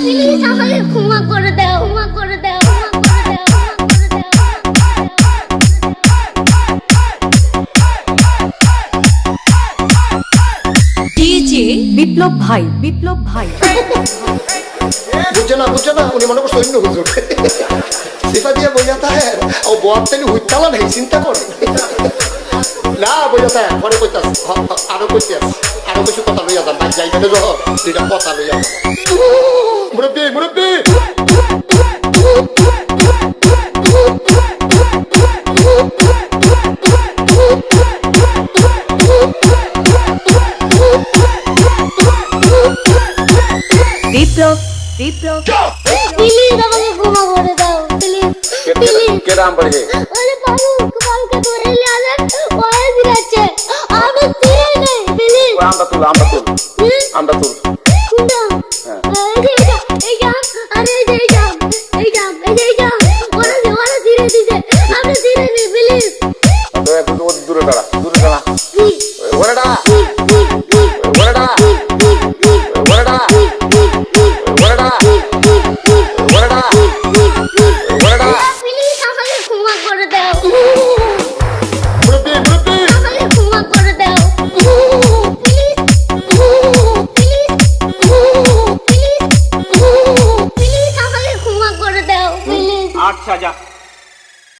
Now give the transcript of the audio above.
你好。উমা করে দাও উমা করে দাও ডিজে বিপ্লব ভাই বিপ্লব ভাই বুঝছে না বুঝছে না উনি মনে করছে অন্য হুজুর সেটা দিয়ে বোঝাতে হ্যাঁ ও বোয়ার থেকে হুইতালা নেই চিন্তা করে। না বইয়া থাকে পরে কইতাস আরও কইতাস আরও কিছু কথা লইয়া যান ভাই যাইতে যহ দুইটা কথা লইয়া মুরব্বি মুরব্বি! বিপ্লব বিপ্লব প্লিজ আমাকে ক্ষমা করে দাও প্লিজ প্লিজ কেরাম পড়ে আরে পালু কালকে ধরে আমরা তুল আমরা তুল আমরা তুল দূরে এই 下降。